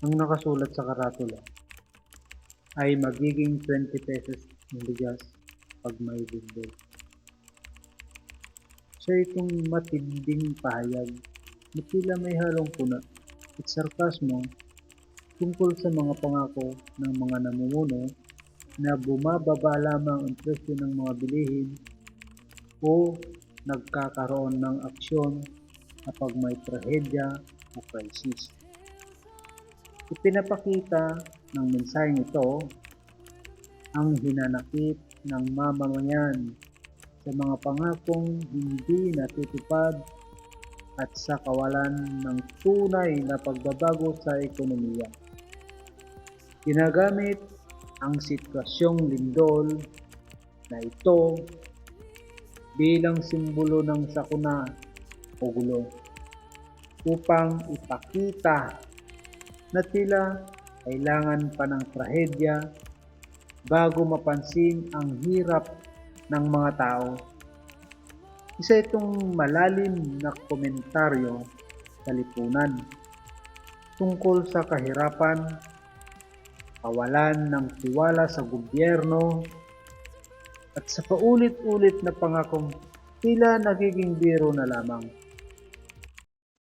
ang nakasulat sa karatula ay magiging 20 pesos ng bigas pag may bundol. Sa itong matinding pahayag na tila may halong puna at sarkasmo tungkol sa mga pangako ng mga namumuno na bumababa lamang ang presyo ng mga bilihin o nagkakaroon ng aksyon kapag may trahedya o krisis. Ipinapakita ng mensaheng ito ang hinanakit ng mamamayan sa mga pangakong hindi natutupad at sa kawalan ng tunay na pagbabago sa ekonomiya. Ginagamit ang sitwasyong lindol na ito bilang simbolo ng sakuna o gulo upang ipakita na tila kailangan pa ng trahedya bago mapansin ang hirap ng mga tao. Isa itong malalim na komentaryo sa lipunan tungkol sa kahirapan, kawalan ng tiwala sa gobyerno, at sa paulit-ulit na pangakong tila nagiging biro na lamang.